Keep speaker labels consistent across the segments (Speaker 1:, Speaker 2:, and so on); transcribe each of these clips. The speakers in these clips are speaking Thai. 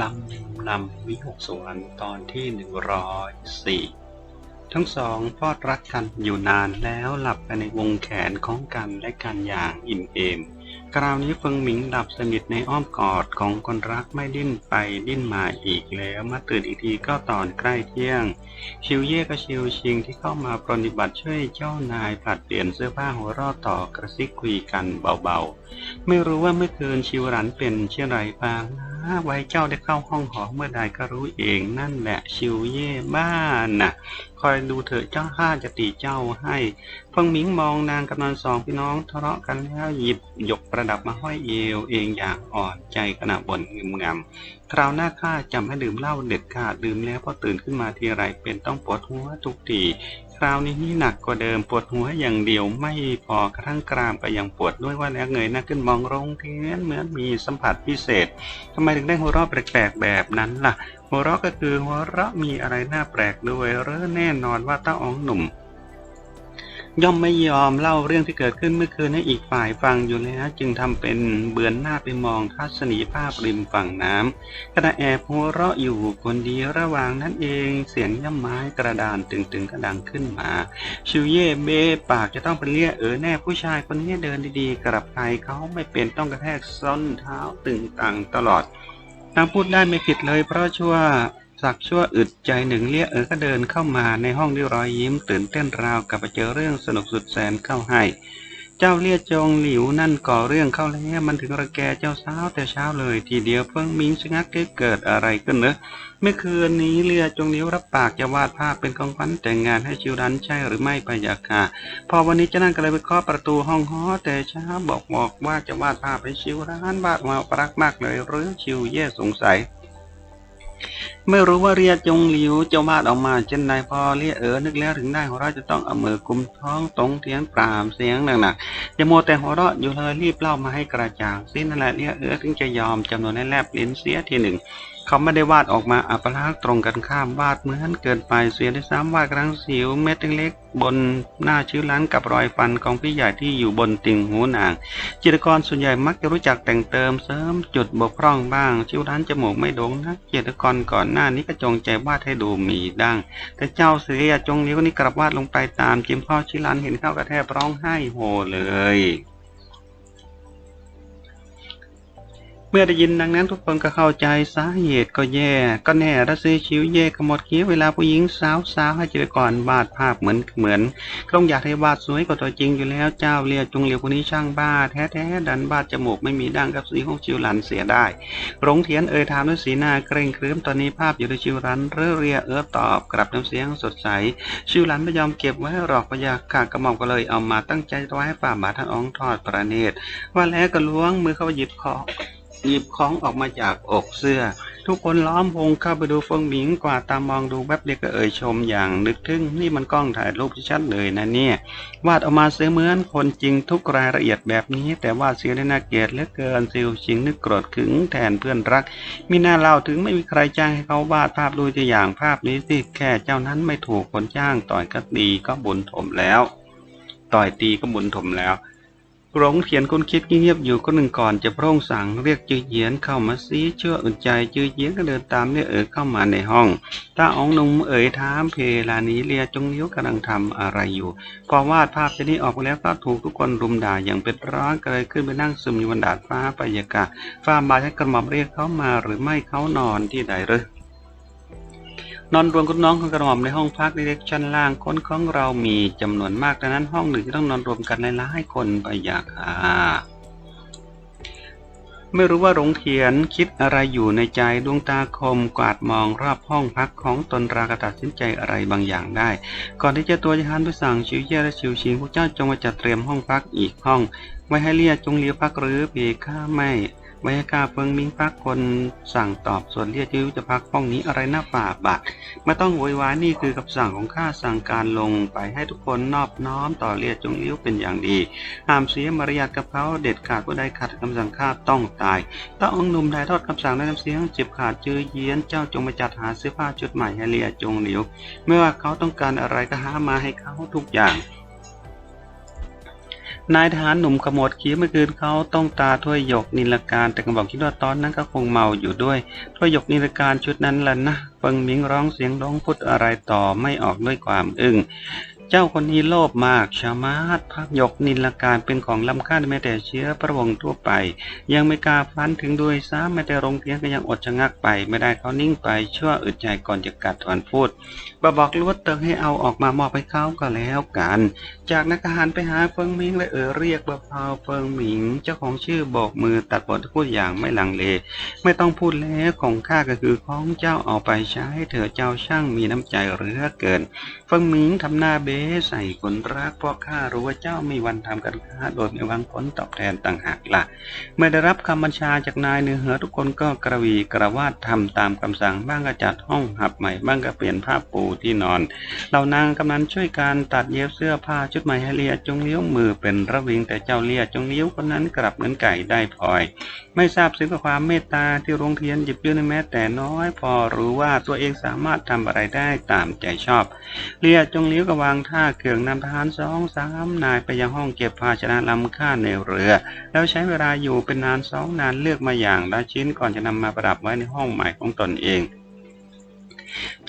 Speaker 1: ลำนำวิหกสวรรค์ตอนที่หนึ่งร้อยสี่ทั้งสองพอดรักกันอยู่นานแล้วหลับไปในวงแขนของกันและกันอย่างอิ่มเอม คราวนี้เฟิงหมิงหลับสนิทในอ้อมกอดของคนรักไม่ดิ้นไปดิ้นมาอีกแล้วมาตื่นอีกทีก็ตอนใกล้เที่ยง ชิวเย่กับชิวชิงที่เข้ามาปรนนิบัติช่วยเจ้านายผลัดเปลี่ยนเสื้อผ้าหัวรอดต่อกระซิกคุยกันเบาๆ ไม่รู้ว่าเมื่อคืนชิวรันเป็นเช่นไรบ้างนะ ไว้เจ้าได้เข้าห้องหอเมื่อใดก็รู้เองนั่นแหละชิวเย่บ้านน่ะ คอยดูเถอะเจ้าข้าจะตีเจ้าให้เฟิงหมิงมองนางกำนันสองพี่น้องทะเลาะกันแล้วหยิบหยกประดับมาห้อยเอวเองอย่างอ่อนใจขณะบ่นงึมงำคราวหน้าข้าจำให้ดื่มเหล้าเด็ดขาดดื่มแล้วพอตื่นขึ้นมาทีไรเป็นต้องปวดหัวทุกที คราวนี้นี่หนักกว่าเดิมปวดหัวอย่างเดียวไม่พอกระทั่งกรามก็ยังปวดด้วยว่าแล้วเงยหน้าขึ้นมองโรงเทียนเหมือนมีสัมผัสพิเศษทำไมถึงได้หัวเราะแปลกๆแบบนั้นล่ะ หัวเราะก็คือหัวเราะมีอะไรน่าแปลกด้วยเร่อแน่นอนว่าต้าอ๋องหนุ่ม ย่อมไม่ยอมเล่าเรื่องที่เกิดขึ้นเมื่อคืนให้อีกฝ่ายฟังอยู่แล้วจึงทำเป็นเบือนหน้าไปมองทัศนีภาพริมฝั่งน้ำขณะแอบหัวเราะอยู่คนเดียวระหว่างนั้นเองเสียงย่ำไม้กระดานตึงๆก็ดังขึ้นมา ชิวเย่เบปากจะต้องเป็นเลี่ยเออแน่ผู้ชายคนนี้เดินดีๆกลับใครเขาไม่เป็นต้องกระแทกส้นเท้าตึงตังตลอดนางพูดได้ไม่ผิดเลยเพราะชั่ว สักชั่วอึดใจหนึ่งเลี้ยเออก็เดินเข้ามาในห้องด้วยรอยยิ้มตื่นเต้นราวกับไปเจอเรื่องสนุกสุดแสนเข้าให้ เจ้าเลี่ยจงหลิวนั่นก่อเรื่องเข้าแล้วมันถึงระแกเจ้าสาวแต่เช้าเลยทีเดียวเพิ่งมิงชะงักเกิดอะไรขึ้นเนอะเมื่อคืนนี้เลี่ยจงหลิวรับปากจะวาดภาพเป็นของขวัญแต่งงานให้ชิวรันใช่หรือไม่พะยาค่ะ พอวันนี้เจะนั่นก็เลยไปเคาะประตูห้องหอแต่เช้าบอกบอกว่าจะวาดภาพให้ชิวร้านวาดมาปรักมากเลยหรือชิวเย่สงสัย ไม่รู้ว่าเรียจงหลิวเจ้าวาดออกมาเช่นใดพอเรียเออนึกแล้วถึงได้หัวเราะจะต้องเอามือกุมท้องตรงเทียงปรามเสียงหนักๆอย่าโมแต่หัวเราะอยู่เลยรีบเล่ามาให้กระจ่างสิ้นนั่นแหละเรียเออถึงจะยอมจำนวนให้แลบลิ้นเสียทีหนึ่ง เขาไม่ได้วาดออกมาอัปลักษณ์ตรงกันข้ามวาดเหมือนเกินไปเสียด้วยซ้ำวาดกระทั่งสิวเม็ดเล็กๆบนหน้าชิ้วล้านกับรอยฟันของพี่ใหญ่ที่อยู่บนติ่งหูหนาง จิตรกรส่วนใหญ่มักจะรู้จักแต่งเติมเสริมจุดบกพร่องบ้าง ชิ้วร้านจมูกไม่โด่งนักจิตรกรก่อนหน้านี้ก็จงใจวาดให้ดูมีดังแต่เจ้าเสียจงนิ้วนี้กลับวาดลงไปตามจิมพ่อชิลันเห็นเข้ากระแทบร้องไห้โฮเลย เมื่อได้ยินดังนั้นทุกคนก็เข้าใจสาเหตุก็แย่ ก็แน่รัสเซียชิวเย่ขมวดคิ้วเวลาผู้หญิงสาวสาวให้จิตรกรวาดภาพเหมือนเหมือนต้องอยากให้วาดสวยกว่าตัวจริงอยู่แล้วเจ้าเรียจงเหลียวคนนี้ช่างบ้าแท้ๆดันบาดจมูกไม่มีดังกับสีของชิวหลันเสียได้หลงเทียนเอ่ยถามด้วยสีหน้าเกรงครึ้มตอนนี้ภาพอยู่ในชิวรันเรื่อเรียเออตอบกลับน้ำเสียงสดใสชิวหลันไม่ยอมเก็บไว้หรอกพยาค่ะกระหม่อมก็เลยเอามาตั้งใจไว้ให้ฝ่าบาทท่านองค์ทอดประเนตรว่าแล้วก็ล้วงมือเข้าไปหยิบของ หยิบของออกมาจากอกเสื้อ ทุกคนล้อมวงเข้าไปดูเฟิงหมิงกว่าตามองดูแวบเดียวก็เอ่ยชมอย่างนึกถึงนี่มันกล้องถ่ายรูปที่ชัดเลยนะเนี่ย วาดออกมาเสียเหมือนคนจริงทุกรายละเอียดแบบนี้ แต่วาดเสียได้น่าเกลียดเหลือเกินซิวชิงนึกโกรธขึงแทนเพื่อนรัก มีหน้าเล่าถึงไม่มีใครจ้างให้เขาวาดภาพดูตัวอย่างภาพนี้สิแค่เจ้านั้นไม่ถูกคนจ้างต่อยก็ตีก็บุญถมแล้ว ต่อยตีก็บุญถมแล้ว หลงเถียนคนคิดเงียบๆอยู่คนหนึ่งก่อนจะพระองค์สั่งเรียกจือเยียนเข้ามาซีเชื่ออุ่นใจจือเยียนก็เดินตามเรียกเอ๋เข้ามาในห้องตาอองหนุ่มเอ๋ยถามเพลานี้เลียจงนิ้วกำลังทำอะไรอยู่ พอวาดภาพชนี้ออกไปแล้วก็ถูกทุกคนรุมด่าอย่างเป็นร้อนก็เลยขึ้นไปนั่งซึมอยู่บนดาดฟ้าไปยากาศฟ้าบาให้กระหม่อมเรียกเขามาหรือไม่เขานอนที่ใดหรือ นอนรวมกับน้องของกระหม่อมในห้องพักเล็กชั้นล่างคนของเรามีจำนวนมากดังนั้นห้องหนึ่งที่ต้องนอนรวมกันหลายๆคนไปอยากหาไม่รู้ว่าหลงเทียนคิดอะไรอยู่ในใจดวงตาคมกวาดมองรอบห้องพักของตนรากตัดสินใจอะไรบางอย่างได้ ก่อนที่จะตัวจะหันไปสั่งชิวเย่และชิวชิงพวกเจ้าจงมาจัดเตรียมห้องพักอีกห้องไว้ให้เรียจงเลี้ยวพักหรือเพค่าไม่ ไว้ให้กาเฟิงมิงพักคนสั่งตอบส่วนเรียกจิ้วจะพักห้องนี้อะไรหน้าป่าบาทไม่ต้องโวยวายนี่คือคำสั่งของข้าสั่งการลงไปให้ทุกคนนอบน้อมต่อเรียกจงเลี้วเป็นอย่างดีห้ามเสียมารยาทกับเขาเด็ดขาดผู้ใดขัดคำสั่งข้าต้องตายถ้าองค์หนุ่มได้ทอดคำสั่งด้วยน้ำเสียงเจ็บขาดจือเยียนเจ้าจงมาจัดหาเสื้อผ้าชุดใหม่ให้เรียจงหลียวไม่ว่าเขาต้องการอะไรก็หามาให้เขาทุกอย่าง นายทหารหนุ่มขมวดคิ้วเมื่อคืนเขาต้องตาถ้วยหยกนิลการแต่กระบอกคิดว่าตอนนั้นก็คงเมาอยู่ด้วยถ้วยหยกนิลการชุดนั้นแหละนะเฟิงมิงร้องเสียงร้องพูดอะไรต่อไม่ออกด้วยความอึ้ง เจ้าคนนี้โลภมากชามาดพักหยกนินลการเป็นของล้ำค่าแม้แต่เชื้อพระวงศ์ทั่วไป ยังไม่กล้าฟันถึงด้วยซ้ำแม้แต่โรงเรียนก็ยังอดชะงักไป ไม่ได้เขานิ่งไปชั่วอึดใจก่อนจะกัดถอนพูดบาบอกลวดเติงให้เอาออกมามอบให้เขาก็แล้วกัน จากนักทหารไปหาเฟิงหมิงและเอ่ยเรียกเบาๆเฟิงหมิง เจ้าของชื่อบอกมือตัดบทพูดอย่างไม่ลังเล ไม่ต้องพูดแล้วของข้าก็คือของเจ้าเอาไปใช้เถอะเจ้าช่างมีน้ำใจเหลือเกินฟิงหมิงทำหน้าเบ้ใส่คนรักเพราะข้ารู้ว่าเจ้ามีวันทำการค้าโดยไม่หวังผลตอบแทนต่างหากล่ะ เมื่อได้รับคำบัญชาจากนายเนื้อเหอทุกคนก็กระวีกระวาดทำตามคำสั่งบ้างก็จัดห้องหับใหม่บ้างก็เปลี่ยนผ้าปูที่นอนเหล่านางกำนันช่วยการตัดเย็บเสื้อผ้าชุดใหม่ให้เลียจงเลี้ยวมือเป็นระวิงแต่เจ้าเลียจงเลี้ยวคนนั้นกลับเหมือนไก่ได้พลอย ไม่ทราบซึ้งกับความเมตตาที่โรงเรียนหยิบยื่นแม้แต่น้อย พอรู้ว่าตัวเองสามารถทำอะไรได้ตามใจชอบเรียจงเลี้ยวก็วางท่าเครื่องนำทหารสองสามนายไปยังห้องเก็บภาชนะลำค่าในเรือ แล้วใช้เวลาอยู่เป็นนานสองนานเลือกมาอย่างละชิ้นก่อนจะนำมาประดับไว้ในห้องใหม่ของตนเอง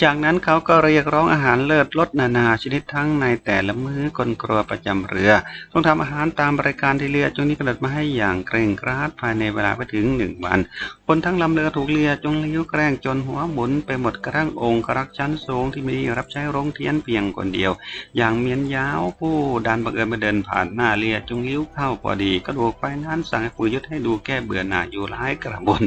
Speaker 1: จากนั้นเขาก็เรียกร้องอาหารเลิศรสนานาชนิดทั้งในแต่ละมื้อคนครัวประจำเรือต้องทำอาหารตามบรายการที่เรือจงนี้กระเดิดมาให้อย่างเกรงกราดภายในเวลาไปถึงหนึ่งวันคนทั้งลำเรือถูกเรือจงเลี้ยวแกล้งจนหัวหมุนไปหมดกระทั่งองค์รักชั้นสูงที่มีรับใช้โรงเทียนเพียงคนเดียว อย่างเมียนยาวผู้ดันบังเอิญมาเดินผ่านหน้าเรือจงเลี้ยวเข้าพอดีก็ดูไปนั้นสั่งให้ปุยยุทธให้ดูแก้เบื่อหน่ายอยู่ร้ายกระบน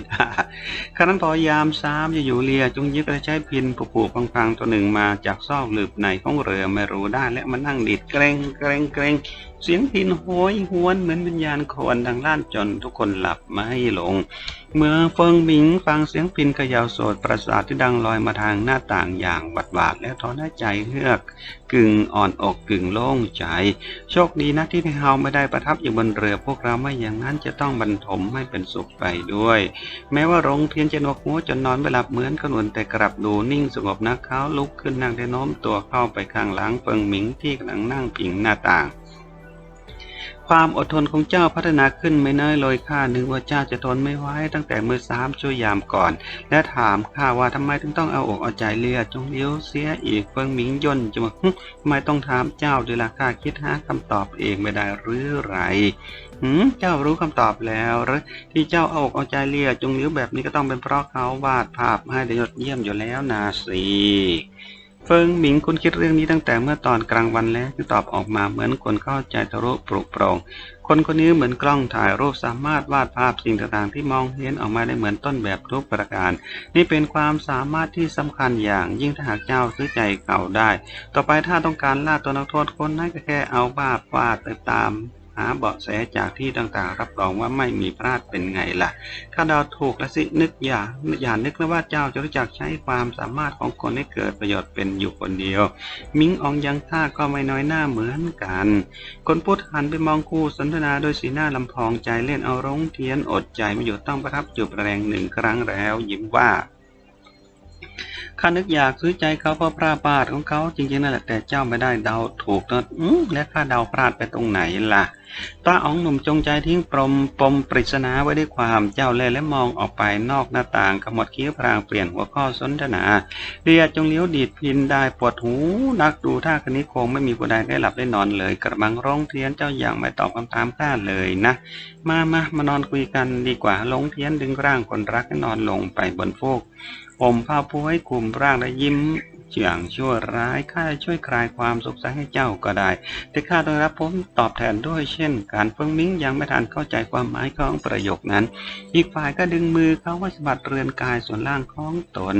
Speaker 1: ขณะนั้นพอยามสามจะอยู่เรือจงยึดกระใช้พินผูกๆพังๆตัวหนึ่งมาจากซอกหลืบในของเรือไม่รู้ได้และมานั่งดิดเกรงเกรงเกรง เสียงพินโหยหวนเหมือนวิญญาณคนดังลั่นจนทุกคนหลับไม่ลง เมื่อเฟิงหมิงฟังเสียงพินขย่าโสดประสาทที่ดังลอยมาทางหน้าต่างอย่างบาดบาดและถอนหายใจเฮือก กึ่งอ่อนอกกึ่งโล่งใจ โชคดีนะที่เฮาไม่ได้ประทับอยู่บนเรือพวกเราไม่อย่างนั้นจะต้องบรรทมไม่เป็นสุขไปด้วย แม้ว่าโรงเทียนจะนวกหัวจนนอนไม่หลับเหมือนขนวนแต่กลับดูนิ่งสงบนักเขาลุกขึ้นนั่งได้น้มตัวเข้าไปข้างหลังเฟิงหมิงที่กำลังนั่งพิงหน้าต่าง ความอดทนของเจ้าพัฒนาขึ้นไม่น้อยเลยข้านึกว่าเจ้าจะทนไม่ไหวตั้งแต่เมื่อสามชั่วยามก่อน และถามข้าว่าทำไมถึงต้องเอาอกเอาใจเลียจงเลี้ยวเสียอีกเฟิงหมิงย่นจะมาทำไมต้องถามเจ้าด้วยล่ะข้าคิดหาคำตอบเองไม่ได้หรือไรหืมเจ้ารู้คำตอบแล้วหรือที่เจ้าเอาอกเอาใจเลียจงเลี้ยวแบบนี้ก็ต้องเป็นเพราะเขาวาดภาพให้ได้ยอดเยี่ยมอยู่แล้วนาสี เฟิงหมิงคุณคิดเรื่องนี้ตั้งแต่เมื่อตอนกลางวันแล้วที่ตอบออกมาเหมือนคนเข้าใจทะลุปลุกโปร่งคนคนนี้เหมือนกล้องถ่ายรูปสามารถวาดภาพสิ่งต่างๆ ที่มองเห็นออกมาได้เหมือนต้นแบบทุกประการ นี่เป็นความสามารถที่สำคัญอย่าง ยิ่งถ้าหากเจ้าซื้อใจเขาได้ ต่อไปถ้าต้องการล่าตัวนักโทษคนนั้นก็แค่เอาภาพวาดไปตาม หาเบาะแสจากที่ต่างๆ รับรองว่าไม่มีพลาดเป็นไงล่ะข้าเดาถูกละสินึกอย่าอย่านึกนะว่าเจ้าจะรู้จักใช้ความสามารถของคนให้เกิดประโยชน์เป็นอยู่คนเดียว มิงอองยังท่าก็ไม่น้อยหน้าเหมือนกัน คนพูดหันไปมองคู่สนทนาโดยสีหน้าลำพองใจเล่นเอาร้งเทียนอดใจไม่อยู่ต้องประทับจูบแรงหนึ่งครั้งแล้ว ยิ้มว่า ข้านึกอยากซื้อใจเขาเพราะพระบาทของเขาจริงๆนั่นแหละแต่เจ้าไม่ได้เดาถูกนะอืมและข้าเดาพลาดไปตรงไหนล่ะตาอ๋องหนุ่มจงใจทิ้งปมปมปริศนาไว้ด้วยความเจ้าเล่และมองออกไปนอกหน้าต่างขมวดคิ้วพรางเปลี่ยนหัวข้อสนทนาเรียจงเลี้ยวดีดพินได้ปวดหูนักดูท่าคนี้คงไม่มีผู้ใดได้หลับได้นอนเลย กระบังร้องเทียนเจ้าอย่างไม่ตอบคำถามข้าเลยนะมามามานอนคุยกันดีกว่าลงเทียนดึงร่างคนรักให้นอนลงไปบนฟูก ผมผ้าปูให้คลุมร่างและยิ้ม เฉียงชั่วร้ายข้าจะช่วยคลายความสงสัยให้เจ้าก็ได้ แต่ข้าต้องรับผมตอบแทนด้วยเช่นการเฟิงมิ้งยังไม่ทันเข้าใจความหมายของประโยคนั้น อีกฝ่ายก็ดึงมือเขาไว้สะบัดเรือนกายส่วนล่างของตน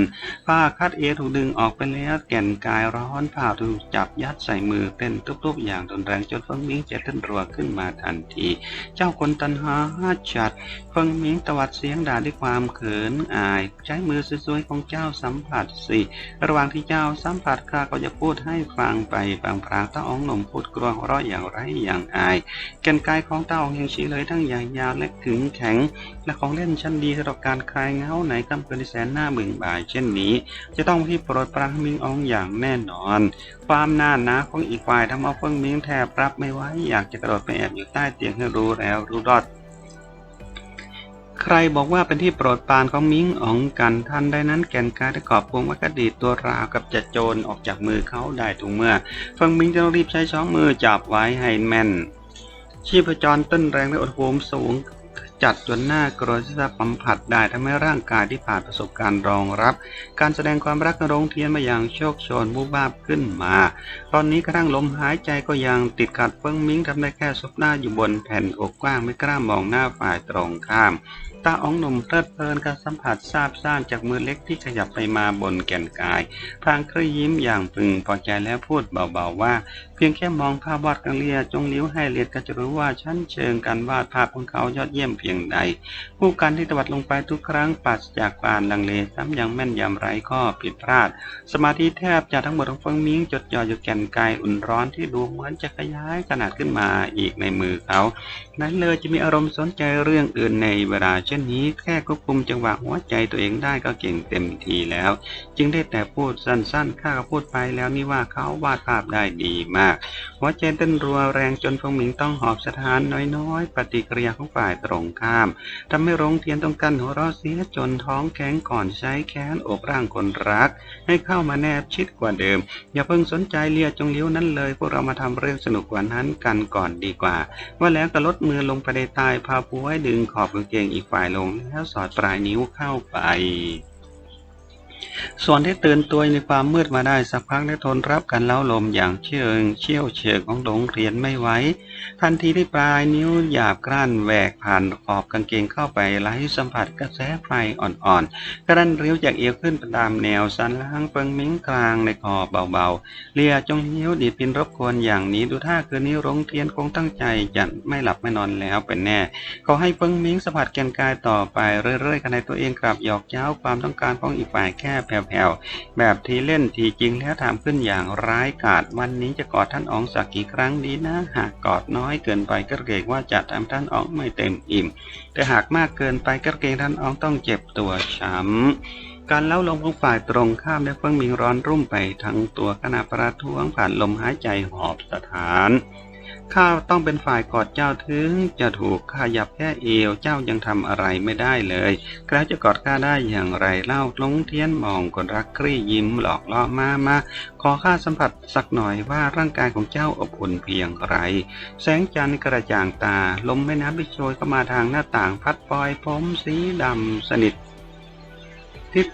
Speaker 1: ผ้าคัดเอถูกดึงออกไปแล้วแก่นกายร้อนผ้าถูกจับยัดใส่มือเต้นทุบๆอย่างรุนแรงจนเฟิงมิ้งจะเต้นรัวขึ้นมาทันที เจ้าคนตันหาจัดเฟิงมิงตวัดเสียงด่าด้วยความเขินอาย ใช้มือสวยๆของเจ้าสัมผัสสิระหว่างที่เจ้าาวสัมผัสข้าก็จะพูดให้ฟังไปบางพรางตาอ๋องหนุ่มพูดกรวงร้อยอย่างไรอย่างอายแก่นกายของตาอ๋องยังชี้เลยทั้งใหญ่ยาวและถึงแข็ง และของเล่นชั้นดีสำหรับการคลายเงาในค่ำคืนที่แสนหน้าเบึงบ่าย เช่นนี้ จะต้องที่โปรดปรานมิงอองอย่างแน่นอน ความน้าหนาของอีกฝ่ายทำเอาเฟิงมิงแทบรับไม่ไหวอยากจะกระโดดไปแอบอยู่ใต้เตียงให้รู้แล้วรู้รอด ใครบอกว่าเป็นที่โปรดปรานของมิงอ๋องกันท่านได้นั้นแก่นกายได้กอบพวงวักดีตัวราวกับจะโจรออกจากมือเขาได้ทุกเมื่อฟิงมิงจะต้องรีบใช้ช้องมือจับไว้ให้แม่น ชีพจรเต้นแรงและอุณหภูมิสูงจัดจนหน้ากลัวที่จะสัมผัสได้ทำให้ร่างกายที่ผ่านประสบการณ์รองรับ การแสดงความรักนโรงเทียนมาอย่างโชคชนบูบาบขึ้นมา ตอนนี้กระทั่งลมหายใจก็ยังติดขัดเฟิงมิงทำได้แค่ซบหน้าอยู่บนแผ่นอกกว้างไม่กล้ามองหน้าฝ่ายตรงข้ามตาอ๋องหนุ่มเพลิดเพลินกับสัมผัสซาบซ่านจากมือเล็กที่ขยับไปมาบนแก่นกายพางเคยยิ้มอย่างพึงพอใจแล้วพูดเบาๆว่า เพียงแค่มองภาพวาดกังเลียจงลิ้วให้เลียดก็จะรู้ว่าชั้นเชิงการวาดภาพของเขายอดเยี่ยมเพียงใดผู้การที่ตวัดลงไปทุกครั้งปราศจากการลังเลซ้ำยังแม่นยำไร้ข้อผิดพลาด สมาธิแทบจะทั้งหมดของเฟิงมิงจดจ่ออยู่แก่นกายอุ่นร้อนที่ดูเหมือนจะขยายขนาดขึ้นมาอีกในมือเขา นั้นเลยจะมีอารมณ์สนใจเรื่องอื่นในเวลาเช่นนี้แค่ควบคุมจังหวะหัวใจตัวเองได้ก็เก่งเต็มทีแล้ว จึงได้แต่พูดสั้นๆ ข้าก็พูดไปแล้วนี่ว่าเขาวาดภาพได้ดีมาก หัวใจเต้นรัวแรงจนฟงหมิงต้องหอบสถานน้อยๆ ปฏิกิริยาของฝ่ายตรงข้ามทำให้โรงเทียนต้องกันหัวเราะเสียจนท้องแข็งก่อนใช้แค้นอกร่างคนรัก ให้เข้ามาแนบชิดกว่าเดิม อย่าเพิ่งสนใจเลียจงเลี้ยวนั้นเลย พวกเรามาทำเรื่องสนุกกว่านั้นกันก่อนดีกว่า ว่าแล้วก็ลดมือลงไปในตายพาผู้ให้ดึงขอบกางเกงอีกฝ่ายลงแล้วสอดปลายนิ้วเข้าไป ส่วนที่ตื่นตัวในความมืดมาได้สักพักได้ทนรับการเล้าลมอย่างเชิงเชี่ยวเชิงของโรงเรียนไม่ไหวทันทีที่ปลายนิ้วหยาบกร้านแหวกผ่านขอบกางเกงเข้าไปไหลสัมผัสกระแสไฟอ่อนๆ กระดันเรี้ยวจากเอวขึ้นไปตามแนวสันล่างเปิงมิ้งกลางในคอเบาๆ เลียจงหิ้วดีดพินรบกวนอย่างนี้ดูท่าคืนนี้โรงเรียนคงตั้งใจจะไม่หลับไม่นอนแล้วเป็นแน่ขอให้เปิงมิ้งสัมผัสแกนกายต่อไปเรื่อยๆกันในตัวเองกลับหยอกเย้าความต้องการของอีกฝ่ายแค่แผ่วๆ แบบทีเล่นทีจริงแล้วถามขึ้นอย่างร้ายกาจวันนี้จะกอดท่านอ๋องสักกี่ครั้งดีนะ หากกอดน้อยเกินไปก็เกรงว่าจะทำท่านอ๋องไม่เต็มอิ่ม แต่หากมากเกินไปก็เกรงท่านอ๋องต้องเจ็บตัวช้ำการเล่าลมของฝ่ายตรงข้ามได้เพิ่งมีร้อนรุ่มไปทั้งตัวขณะประท้วงผ่านลมหายใจหอบสถาน ข้าต้องเป็นฝ่ายกอดเจ้าถึง จะถูกข้ายับแค่เอวเจ้ายังทำอะไรไม่ได้เลยแล้วจะกอดข้าได้อย่างไรเล่าลงเทียนมองคนรักครี่ยิ้มหลอกล่อมามาขอข้าสัมผัสสักหน่อยว่าร่างกายของเจ้าอบอุ่นเพียงไร แสงจันทร์กระจ่างตา ลมแม่น้ำที่โชยเข้ามาทางหน้าต่างพัดปลอยผมสีดำสนิทที่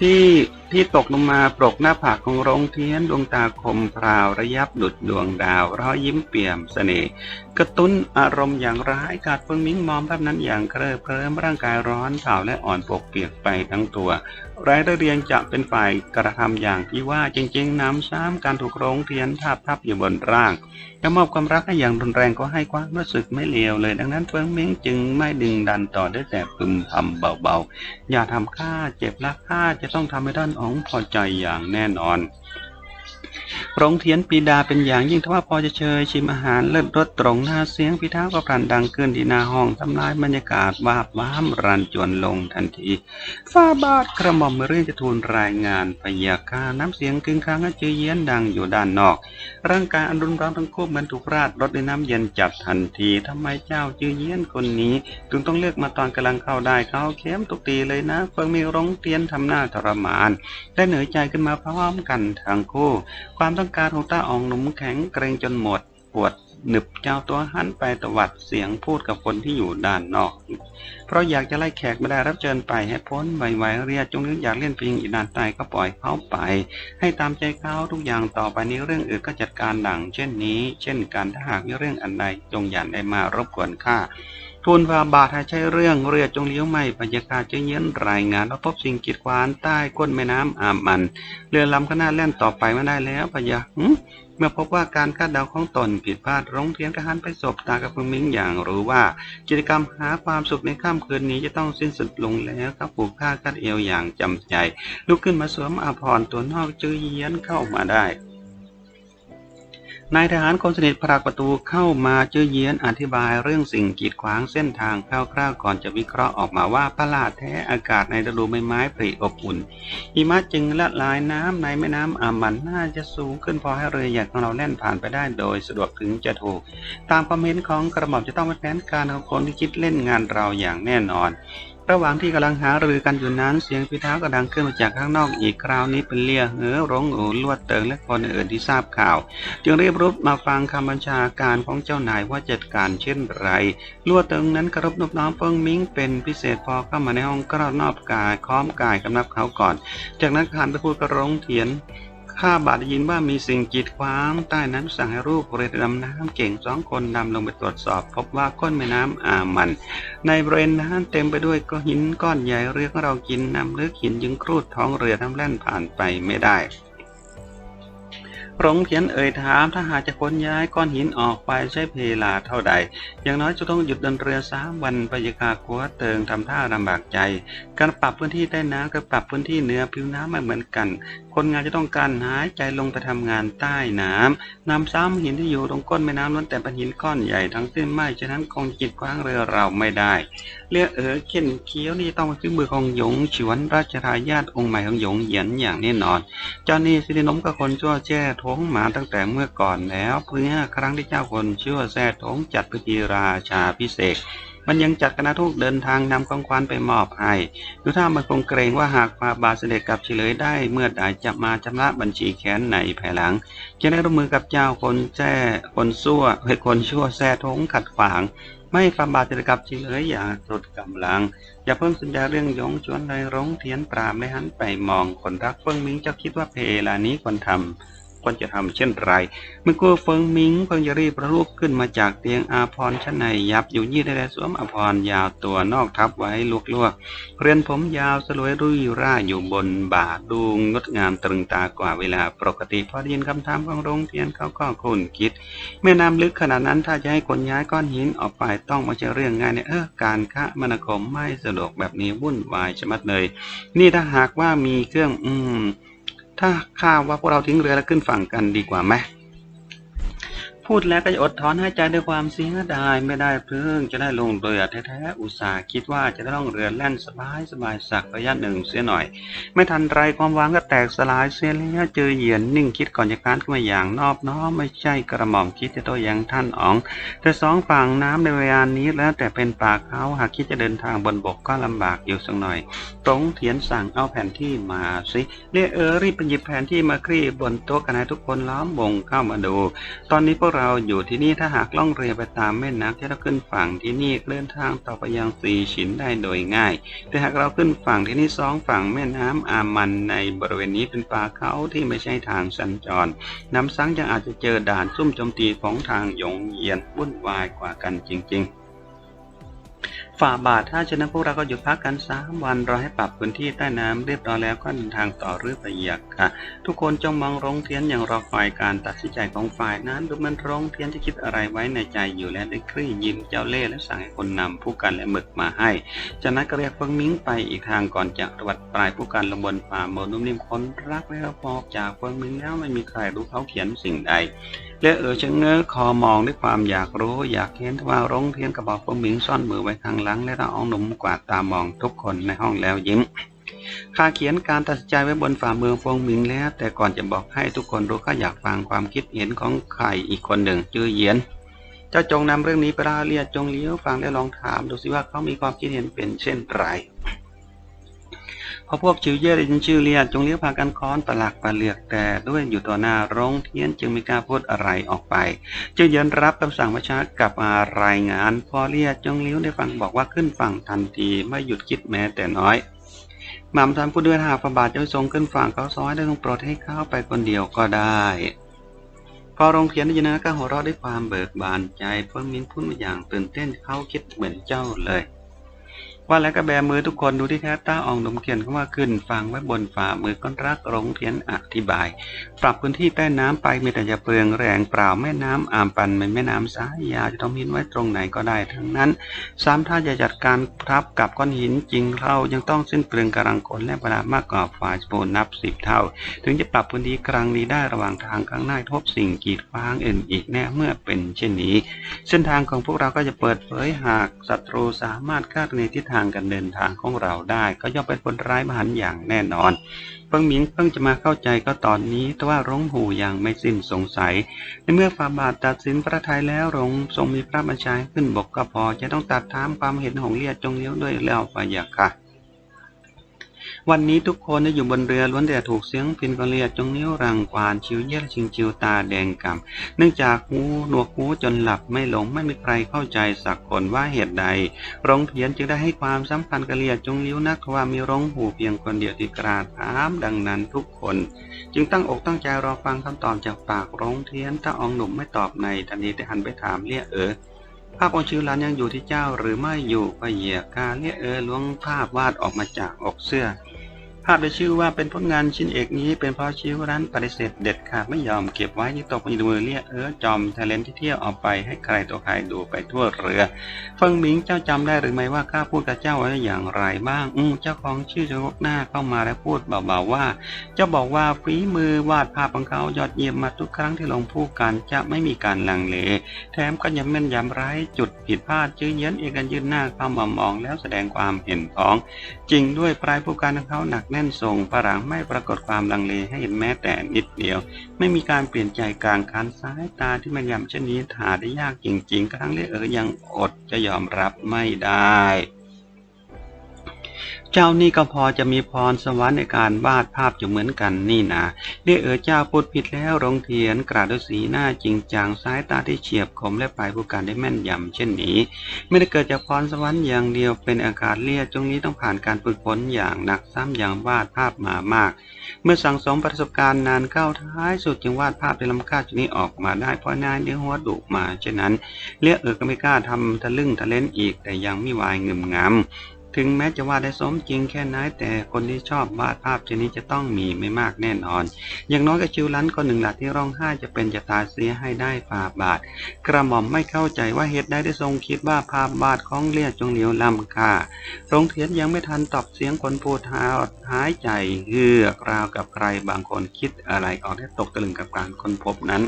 Speaker 1: ที่ ที่ตกลงมาปรกหน้าผากของโรงเทียนดวงตาคมพราวระยับดุดดวงดาวร้อยยิ้มเปี่ยมเสน่ห์กระตุ้นอารมณ์อย่างร้ายกาดเพิ่งมิ้งมองภาพนั้นอย่างเคลิบเคลิ้มร่างกายร้อนเผาและอ่อนปกเปียกไปทั้งตัวรายระเรียงจะเป็นฝ่ายกระทำอย่างที่ว่าจริงๆนำซ้ำการถูกโรงเทียนทาบทับอยู่บนร่างจะมอบความรักให้อย่างรุนแรงก็ให้ความรู้สึกไม่เลวเลย ดังนั้นเฟิงเม้งจึงไม่ดึงดันต่อได้แต่พึมพำเบาๆอย่าทำข้าเจ็บและข้าจะต้องทำให้ท่านของพอใจอย่างแน่นอน โรงเทียนปีดาเป็นอย่างยิ่งทว่าพอจะเชยชิมอาหารเลิศรสตรงหน้าเสียงพิท้าก็พลันดังขึ้นที่หน้าห้องทำลายบรรยากาศวาบว้ามรันจวนลงทันทีฟ้าบาทกระหม่อมเรื่องจะทูลรายงานพยาคาน้ำเสียงกึ่งครั้งจือเยียนดังอยู่ด้านนอก ร่างกายอันรุนแรงทั้งคู่เหมือนถูกราดรดด้วยน้ำเย็นจัดทันทีทำไมเจ้าจือเยียนคนนี้ถึงต้องเลือกมาตอนกำลังเข้าได้เข้าเข้มตุกตีเลยนะเฟิงมีโรงเตียนทำหน้าทรมานได้เหนื่อยใจขึ้นมาพร้อมกันทั้งคู่ ความต้องการของตาอองหนุ่มแข็งเกรงจนหมดปวดหนึบเจ้าตัวหันไปตวัดเสียงพูดกับคนที่อยู่ด้านนอก เพราะอยากจะไล่แขกไม่ได้รับเชิญไปให้พ้นไวๆเรียกจงนึกอยากเล่นเพลงอีนานตายก็ปล่อยเขาไป ให้ตามใจเขาทุกอย่างต่อไปนี้เรื่องอื่นก็จัดการหลังเช่นนี้ เช่นกันถ้าหากมีเรื่องอันใดจงอย่าได้มารบกวนข้า ทูลฟาบาทให้ใช้เรื่องเรือจงเลี้ยวไม่พยากาศจึงเยืนรายงานว่าพบสิ่งกีดขวางใต้ก้นแม่น้ำอามัน เรือลำก็น่าแล่นต่อไปไม่ได้แล้วพะยะหึเมื่อพบว่าการคาดเดาของตนผิดพลาดโรงเรียนกระหันไปสบตากับพึงมิงอย่างรู้ว่ากิจกรรมหาความสุขในค่ำคืนนี้จะต้องสิ้นสุดลงแล้วครับผูกผ้ากัดเอวอย่างจำใจลุกขึ้นมาสวมอาภรณ์ตัวนอกจื้อเยียนเข้ามาได้ นายทหารคนสนิทผลักประตูเข้ามาเจื้อเยียนอธิบายเรื่องสิ่งกีดขวางเส้นทางคร่าวๆก่อนจะวิเคราะห์ออกมาว่าประหลาดแท้อากาศในฤดูใบไม้ผลิอบอุ่นหิมะจึงละลายน้ำในแม่น้ำอามันน่าจะสูงขึ้นพอให้เรือใหญ่ของเราแล่นผ่านไปได้โดยสะดวกถึงจะถูก ตามความเห็นของกระหม่อมจะต้องเป็นแผนการของคนที่คิดเล่นงานเราอย่างแน่นอน ระหว่างที่กำลังหารือกันอยู่นั้นเสียงฝีเท้าก็ดังขึ้นมาจากข้างนอกอีกคราวนี้เป็นเลี่ยเหอร้องโอลวดเติงและคนอื่นที่ทราบข่าว จึงรีบรุบมาฟังคำบัญชาการของเจ้านายว่าจัดการเช่นไรลวดเติงนั้นกระรบนบน้อมเฟิงมิงเป็นพิเศษพอเข้ามาในห้องก็นอบกายค้อมกายกำนับเขาก่อน จากนั้นหันไปพูดกระร้องเถียน ข้าบาดได้ยินว่ามีสิ่งกีดขวางใต้นั้นสั่งให้รูปเรือดำน้ำเก่งสองคนดำลงไปตรวจสอบ พบว่าก้นแม่น้ำอามัน ในบริเวณนั้นเต็มไปด้วยก้อนหินก้อนใหญ่เรือของเรากินน้ำลึกหินยึงครูดท้องเรือน้ำแล่นผ่านไปไม่ได้หลงเขียนเอ่ยถามถ้าหากจะขนย้ายก้อนหินออกไปใช้เพลาเท่าใด อย่างน้อยจะต้องหยุดเดินเรือสามวันพยากากัวเติงทำท่าลำบากใจ การปรับพื้นที่ใต้น้ำกับปรับพื้นที่เหนือผิวน้ำไม่เหมือนกันคนงานจะต้องการหายใจลงไปทำงานใต้น้ำน้ำซ้ำหินที่อยู่ตรงก้นแม่น้ำล้วนแต่เป็นหินก้อนใหญ่ทั้งสิ้นไม่ฉะนั้นคงจิตกว้างเรือเราไม่ได้เรือเอ๋อเข็นเคี้ยวนี่ต้องเป็นฝีมือของหยงฉวนราชทายาทองค์ใหม่ของหยงเหยียนอย่างแน่นอน เจ้านี่สิรินมกับคนชั่วแจ้ท้องหมาตั้งแต่เมื่อก่อนแล้วเพื่อครั้งที่เจ้าคนชั่วแท้ท้องจัดพิธีราชาพิเศษ มันยังจัดคณะทูตเดินทางนำของขวัญไปมอบให้ ดูถ้ามันคงเกรงว่าหากฟาบาทเสด็จกลับเฉลยได้เมื่อใดจะมาชำระบัญชีแค้นในภายหลัง จะได้ร่วมมือกับเจ้าคนแจ้คนซั่วให้คนชั่วแท้ท้องขัดขวาง ไม่ฟาบาทเสด็จกลับเฉลยอย่างสุดกำลัง อย่าเพิ่งสัญญาเรื่องยงชวนเลยร้องเทียนปราบไมในหันไปมองคนรักเฟิ่งมิงเจ้าคิดว่าเพลานี้ควรทำ ควรจะทำเช่นไรเมื่อกูเฟิงมิงเพิ่งจะรีบรูปขึ้นมาจากเตียงอาพรชั้นในยับอยู่ยี่ได้สวมอาพรยาวตัวนอกทับไว้ลวกลวกๆเรียนผมยาวสลวยรุ่ยร่าอยู่บนบ่าดูงดงามตรึงตากว่าเวลาปกติพอได้ยินคำถามของโรงเทียนเขาก็คุ้นคิด แม่น้ำลึกขนาดนั้นถ้าจะให้คนย้ายก้อนหินออกไปต้องไม่ใช่เรื่องง่ายเนี่ยเออการคมนาคมไม่สะดวกแบบนี้วุ่นวายชะมัดเลย นี่ถ้าหากว่ามีเครื่องอืม ถ้าข้าว่าพวกเราทิ้งเรือแล้วขึ้นฝั่งกันดีกว่าไหม พูดแล้วก็จะอดถอนหายใจด้วยความเสียดายไม่ได้เพิ่งจะได้ลงเรือแท้ๆอุตส่าห์คิดว่าจะได้องเรือแล่นสบายสบายสักระยะหนึ่งเสียหน่อย ไม่ทันไรความหวังก็แตกสลายเสียแล้วเจอเหยียนนิ่งคิดก่อนจะการขึ้นมาอย่างนอบน้อมไม่ใช่กระหม่อมคิดจะโต้ย้งท่านอ๋อง แต่สองฝั่งน้ำในเวลานี้แล้วแต่เป็นปากเขาหากคิดจะเดินทางบนบกก็ลำบากอยู่สักหน่อย ตรงเถียนสั่งเอาแผนที่มาสิเรียเออรีบไปหยิบแผนที่มาคลี่บนโต๊ะกันให้ทุกคนล้อมวงเข้ามาดู ตอนนี้พวกเราราอยู่ที่นี่ถ้าหากล่องเรือไปตามแม่น้ำที่เราขึ้นฝั่งที่นี่เลื่อนทางต่อไปยังสีฉินได้โดยง่าย แต่หากเราขึ้นฝั่งที่นี่สองฝั่งแม่น้ำอามันในบริเวณนี้เป็นป่าเขาที่ไม่ใช่ทางสัญจรน้ำซังยังอาจจะเจอด่านซุ่มโจมตีของทางหยงเยียนวุ่นวายกว่ากันจริง ๆ ฝ่าบาทถ้าฉะนั้นพวกเราก็หยุดพักกันสามวันรอให้ปรับพื้นที่ใต้น้ำเรียบร้อยแล้วก็เดินทางต่อเรือไปเหยียกค่ะ ทุกคนจ้องมองโรงเทียนอย่างรอคอยการตัดสินใจของฝ่ายนั้นดูมันโรงเทียนจะคิดอะไรไว้ในใจอยู่แล้วได้คลี่ยิ้มเจ้าเล่ห์และสั่งให้คนนำผู้กันและหมึกมาให้จากนั้นก็เรียกเฟิงมิงไปอีกทางก่อนจะตวัดปลายผู้กันลงบนฝ่าโมนุ่มนิ่มคนรักแล้วพอจากเฟิงมิงแล้วไม่มีใครรู้เขาเขียนสิ่งใด และเออชะเง้อคอมองด้วยความอยากรู้ อยากเห็นว่าโรงเทียนกระบอกเฟิงมิงซ่อนมือไว้ข้างหลัง และละอองหนุ่มกวาดตามองทุกคนในห้องแล้วยิ้มข้าเขียนการตัดสินใจไว้บนฝ่ามือฟงหมิงแล้ว แต่ก่อนจะบอกให้ทุกคนรู้ข้าอยากฟังความคิดเห็นของใครอีกคนหนึ่งชื่อเยียน เจ้าจงนำเรื่องนี้ไปราเรียดจงเลี้ยวฟังและลองถามดูสิว่าเขามีความคิดเห็นเป็นเช่นไร พอพวกชิวเย่ได้ยินชื่อเรียดจงเลี้ยวพากันค้อนประหลักประเลือกแต่ด้วยอยู่ต่อหน้าโรงเทียนจึงไม่กล้าพูดอะไรออกไป จึงยินรับคำสั่งประชากลับมารายงานพอเรียกจงเลี้ยวได้ฟังบอกว่าขึ้นฝั่งทันทีไม่หยุดคิดแม้แต่น้อยหม่ำทำผู้ด้วยหาพระบาทจะทรงขึ้นฝั่งเขาซ้อยได้ทรงโปรดให้เข้าไปคนเดียวก็ได้พอโรงเทียนได้ยินนั้นก็หัวเราะด้วยความเบิกบานใจเพิ่งมิ้นพูดมาอย่างตื่นเต้นเขาคิดเหมือนเจ้าเลย ว่าแล้วก็แบมือทุกคนดูที่แท้ต้าอองดมเขียนเข้ามาขึ้นฟังไว้บนฝ่ามือก้อนรักโรงเทียนอธิบาย ปรับพื้นที่ใต้น้ำไปมีแต่จะเปลืองแรงเปล่าแม่น้ำอามปันเป็นแม่น้ำสายยาจะต้องหินไว้ตรงไหนก็ได้ ทั้งนั้นซ้ำถ้าจะจัดการทับกับก้อนหินจริงเรายังต้องสิ้นเปลืองกำลังคนและเวลามากกว่าฝ่ายสปูนนับสิบเท่า ถึงจะปรับพื้นที่กลางนี้ได้ระหว่างทางข้างหน้าทบสิ่งกีดขวางอื่นอีกแน่เมื่อเป็นเช่นนี้ เส้นทางของพวกเราก็จะเปิดเผยหากศัตรูสามารถคาดเนทิศทางการเดินทางของเราได้ก็ย่อมเป็นผลร้ายมหันต์อย่างแน่นอนเพิ่งหมิงเพิ่งจะมาเข้าใจก็ตอนนี้แต่ว่าร้องหูยังไม่สิ้นสงสัย ในเมื่อฝ่าบาทตัดสินพระทัยแล้วรงทรงมีพระบัญชาขึ้นบกก็พอจะต้องตัดถามความเห็นของเลียดจงเลี้ยวด้วยแล้วไปอยะค่ะ วันนี้ทุกคนที่อยู่บนเรือล้วนแต่ถูกเสียงพินกเลียดจงนิ้วรังควานชิวเยี่ยชิงชิวตาแดงกำเนื่องจากหูหนวกหูจนหลับไม่หลงไม่มีใครเข้าใจสักคนว่าเหตุใดโรงเทียนจึงได้ให้ความสำคัญกเลียดจงลิ้วนักว่ามีร้องหูเพียงคนเดียวที่กราดถามดังนั้นทุกคน จึงตั้งอกตั้งใจรอฟังคำตอบจากปากโรงเทียนถ้าองหนุ่มไม่ตอบในทันทีแต่หันไปถามเลี่ยเออภาพองชื่อหลานยังอยู่ที่เจ้าหรือไม่อยู่ก็เหยียบกาเลี่ยเออล้วงภาพวาดออกมาจากอกเสื้อ ภาพได้ชื่อว่าเป็นผลงานชิ้นเอกนี้เป็นเพราะชิวร้านปฏิเสธเด็ดขาดไม่ยอมเก็บไว้ที่ตกอยู่ในมือเลี่ยเออจอมทะเลนที่เที่ยวเอาไปให้ใครตัวใครดูไปทั่วเรือ เฟิงหมิงเจ้าจำได้หรือไม่ว่าข้าพูดกับเจ้าไว้อย่างไรบ้าง อืเจ้าของชื่อจะงกหน้าเข้ามาและพูดเบาๆว่า เจ้าบอกว่าฝีมือวาดภาพของเขายอดเยี่ยมมาทุกครั้งที่ลงพูดกันจะไม่มีการลังเล แถมก็ยังแม่นยำไร้จุดผิดพลาดจื้อเยี้นเอกันยืนหน้าเข้ามามองแล้วแสดงความเห็นพ้อง จริงด้วยปลายผู้การของเขาหนักแน่นทรงฝรั่งไม่ปรากฏความลังเลให้เห็นแม้แต่นิดเดียว ไม่มีการเปลี่ยนใจกลางคันซ้ายตาที่มันยำเช่นนี้หาได้ยากจริงๆกระทั่งเรียกเออยังอดจะยอมรับไม่ได้ เจ้านี่ก็พอจะมีพรสวรรค์ในการวาดภาพอยู่เหมือนกันนี่นะเรียกเออเจ้าพูดผิดแล้วรงเทียนกราดด้วยสีหน้าจริงจังสายตาที่เฉียบคมและปลายผู้การได้แม่นยำเช่นนี้ ไม่ได้เกิดจากพรสวรรค์อย่างเดียวเป็นอากาศเลียจงนี้ต้องผ่านการฝึกฝนอย่างหนักซ้ำอย่างวาดภาพมามาก เมื่อสั่งสมประสบการณ์นานเข้าท้ายสุดจึงวาดภาพในลำค่าชนี้ออกมาได้เพราะนายเลี้ยงหัวดุมาเช่นนั้นเลียเออก็ไม่กล้าทำทะลึ่งทะเล่นอีกแต่ยังไม่วายเงึมงำ ถึงแม้จะวาดได้สมจริงแค่ไหนแต่คนที่ชอบวาดภาพชนิดจะต้องมีไม่มากแน่นอน อย่างน้อยก็ชิวลันคนหนึ่งหละที่ร้องไห้จะเป็นจะตายเสียให้ได้ฝ่าบาท กระหม่อมไม่เข้าใจว่าเหตุใดได้ทรงคิดว่าภาพวาดของเลียจงเหลียวลำค่าโรงเทียนยังไม่ทันตอบเสียงคนพูดหาหายใจเฮือกราวกับใครบางคนคิดอะไรออกและตกตะลึงกับการค้นพบนั้น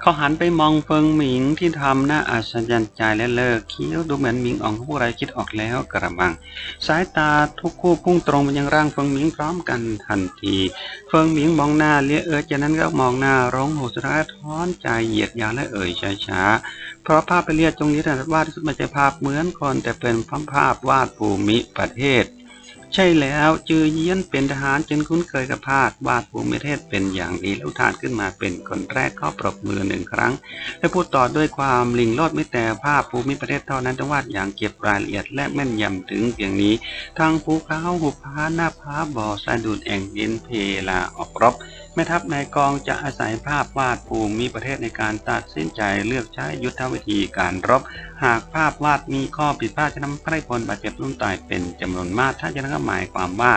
Speaker 1: เขาหันไปมองเฟิงหมิงที่ทำหน้าอัศจรรย์ใจและเลิกเคี้ยวดูเหมือนหมิงอ่องผู้ไรคิดออกแล้วกระมัง สายตาทุกคู่พุ่งตรงไปยังร่างเฟิงหมิงพร้อมกันทันที เฟิงหมิงมองหน้าเลี้ยเอิร์จากนั้นก็มองหน้าร้องโหสระท้อนใจเหยียดยาวและเอ่ยช้าๆเพราะภาพไปเรียกจงนี้ถนัดวาดที่สุดมันจะภาพเหมือนคนแต่เป็นภาพวาดภูมิประเทศ ใช่แล้วจือเยียนเป็นทหารจนคุ้นเคยกับภาพวาดภูมิประเทศเป็นอย่างดีแล้วทานขึ้นมาเป็นคนแรกก็ปรบมือหนึ่งครั้ง และพูดต่อด้วยความลิงโลดไม่แต่ภาพภูมิประเทศเท่านั้นจะวาดอย่างเก็บรายละเอียดและแม่นยำถึงเพียงนี้ทั้งภูเขาหุบผาหน้าผาบ่อสะดุดแอ่งดินเพลาออกรบ แม่ทัพนายกองจะอาศัยภาพวาดภูมิประเทศในการตัดสินใจเลือกใช้ยุทธวิธีการรบ หากภาพวาดมีข้อผิดพลาดจะนำไพร่พลบาดเจ็บล้มตายเป็นจำนวนมากถ้าจะนั่นก็หมายความว่า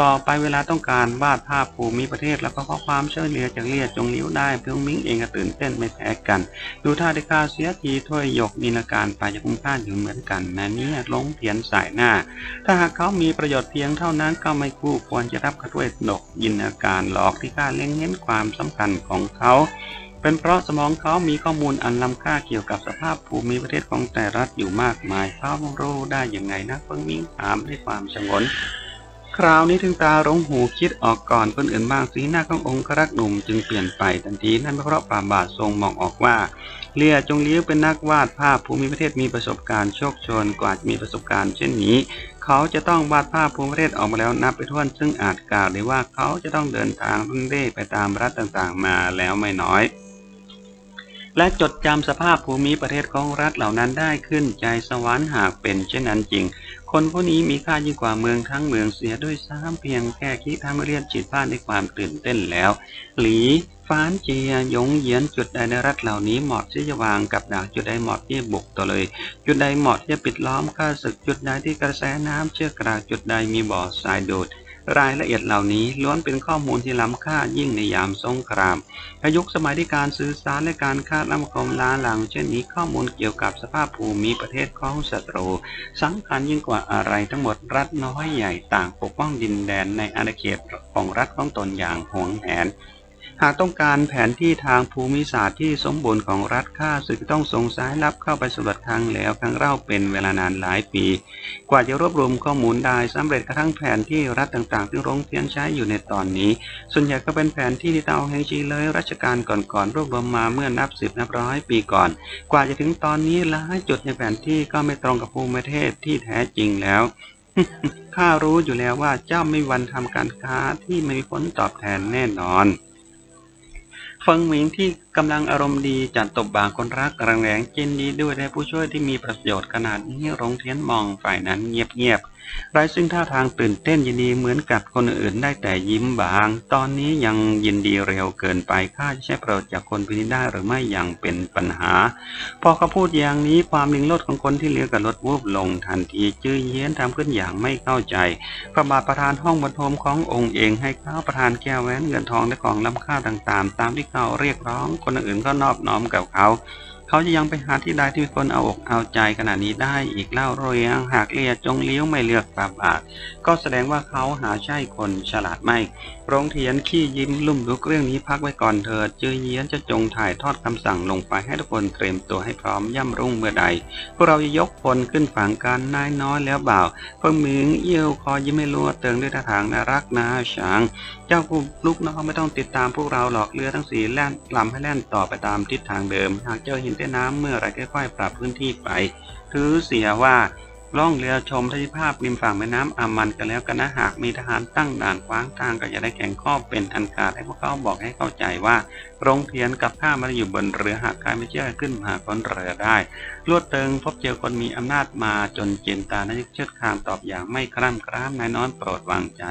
Speaker 1: ต่อไปเวลาต้องการวาดภาพภูมิประเทศ แล้วก็ข้อความช่วยเหลือจากเลียจงลิ้วได้เพื่อมิ้งเองก็ตื่นเต้นไม่แพ้กัน ดูท่าได้ค่าเสียทีถ้วยหยกมีอาการไปจะคุ้มค่าอยู่เหมือนกันนะเนี่ยลงเทียนสายหน้า ถ้าหากเขามีประโยชน์เพียงเท่านั้นก็ไม่คู่ควรจะรับกระด้วยดกยินอาการหลอกที่ข้าเล็งเห็นความสำคัญของเขาเป็นเพราะสมองเขามีข้อมูลอันล้ำค่าเกี่ยวกับสภาพภูมิประเทศของแต่รัฐอยู่มากมายเขารู้ได้อย่างไงนะเพิ่งมิ่งถามด้วยความสงน คราวนี้ถึงตาร้งหูคิดออกก่อนคนอื่นบ้างสีหน้าขององค์รักษ์หนุ่มจึงเปลี่ยนไปทันทีนั่นเพราะป่าบาททรงมองออกว่าเลียจงเลี้ยวเป็นนักวาดภาพภูมิประเทศมีประสบการณ์โชคชนกว่าจะมีประสบการณ์เช่นนี้ เขาจะต้องวาดภาพภูมิประเทศออกมาแล้วนับไปถ้วนซึ่งอาจกล่าวได้ว่าเขาจะต้องเดินทางรุ่นเร่ไปตามรัฐต่างๆมาแล้วไม่น้อยและจดจำสภาพภูมิประเทศของรัฐเหล่านั้นได้ขึ้นใจสวรรค์หากเป็นเช่นนั้นจริง คนผู้นี้มีค่ายิ่งกว่าเมืองทั้งเมืองเสียด้วยซ้ำเพียงแค่คิดทั้งเรียนจิตพลาดในความตื่นเต้นแล้ว หลีฟานเจียยงเยียนจุดใดในรัฐเหล่านี้เหมาะที่จะวางกับดักจุดใดเหมาะที่บุกต่อเลย จุดใดเหมาะที่จะปิดล้อมข้าศึกจุดใดที่กระแสน้ำเชื่อกรากจุดใดมีบ่อทรายดูด รายละเอียดเหล่านี้ล้วนเป็นข้อมูลที่ล้ำค่ายิ่งในยามสงครามอายุคสมัยที่การสื่อสารและการคาดล้ำคมล้าหลัง เช่นนี้ข้อมูลเกี่ยวกับสภาพภูมิประเทศของศัตรูสำคัญยิ่งกว่าอะไรทั้งหมดรัฐน้อยใหญ่ต่างปกป้องดินแดนในอาณาเขตของรัฐของตนอย่างหวงแหน หากต้องการแผนที่ทางภูมิศาสตร์ที่สมบูรณ์ของรัฐข้าศึกต้องส่งสายลับเข้าไปสำรวจทางแล้วครั้งเล่าเป็นเวลานานหลายปี กว่าจะรวบรวมข้อมูลได้สำเร็จกระทั่งแผนที่รัฐต่างๆที่รงเรียนใช้อยู่ในตอนนี้ ส่วนใหญ่ก็เป็นแผนที่ที่เตาแห่งจีเลยรัชกาลก่อนๆรวบรวมมาเมื่อนับสิบนับร้อยปีก่อน กว่าจะถึงตอนนี้หลายจุดในแผนที่ก็ไม่ตรงกับภูมิประเทศที่แท้จริงแล้วข้ารู้อยู่แล้วว่าเจ้าไม่วันทำการค้าที่ไม่มีผลตอบแทนแน่นอน ฟังหมิงที่กำลังอารมณ์ดีจัดตบบางคนรักรังแรงเจนดีด้วยได้ผู้ช่วยที่มีประโยชน์ขนาดนี้รงเทียนมองฝ่ายนั้นเงียบๆไร้ซึ่งท่าทางตื่นเต้นยินดีเหมือนกับคนอื่นได้แต่ยิ้มบาง ตอนนี้ยังยินดีเร็วเกินไปข้าจะใช้ประโยชน์จากคนพินิจได้หรือไม่ยังเป็นปัญหา พอเขาพูดอย่างนี้ความลิงลดของคนที่เลี้ยวกับรถวูบลงทันทีจื้อเยี้ยนทำขึ้นอย่างไม่เข้าใจพระบาทประธานห้องบรรทมขององค์เองให้ข้าประธานแก้วแหวนเงินทองและของล้ำค่าต่างๆ ตามที่เขาเรียกร้องคนอื่นก็นอบน้อมกับเขา เขาจะยังไปหาที่ใดที่มีคนเอาอกเอาใจขนาดนี้ได้อีกเล่าเรียงหากเลียจงเลี้ยวไม่เลือกตาบาดก็แสดงว่าเขาหาใช่คนฉลาดไม่ โรงเทียนขี้ยิ้มลุ่มลุกเรื่องนี้พักไว้ก่อนเถิด เจอเยียนจะจงถ่ายทอดคำสั่งลงไปให้ทุกคนเตรียมตัวให้พร้อมย่ำรุ่งเมื่อใด พวกเราจะยกพลขึ้นฝั่งกันนายน้อยแล้วบ่าวเพิ่งหมิงเอี้ยวคอยิ้มไม่รู้เติงด้วยท่าทางน่ารักนาช้างเจ้าผู้ลูกน้องไม่ต้องติดตามพวกเราหรอกเรือทั้งสี่แล่นลำให้แล่นต่อไปตามทิศทางเดิม หากเจอหินใต้น้ำเมื่อไรค่อยๆปรับพื้นที่ไปถือเสียว่า ล่องเรือชมทศภาพริมฝั่งแม่น้ำอามันกันแล้วกันนะหากมีทหารตั้งด่านขวางทางก็จะได้แข่งข้อเป็นอันขาดให้พวกเขาบอกให้เข้าใจว่าโรงเทียนกับข้ามันอยู่บนเรือหากใครไม่เชื่อขึ้นมาบนเรือได้ ลวดเติงพบเจอคนมีอำนาจมาจนเจนตานายึกเชิดคางตอบอย่างไม่คร่ำคร้ามนายน้อยโปรดวางใจ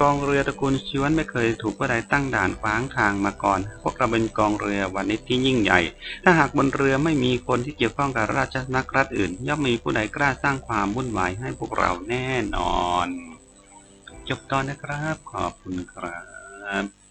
Speaker 1: กองเรือตระกูลชวนไม่เคยถูกผู้ใดตั้งด่านขวางทางมาก่อน พวกเราเป็นกองเรือวันนี้ที่ยิ่งใหญ่ ถ้าหากบนเรือไม่มีคนที่เกี่ยวข้องกับราชนักรัฐอื่น ย่อมมีผู้ใดกล้าสร้างความวุ่นวายให้พวกเราแน่นอน จบตอนนะครับ ขอบคุณครับ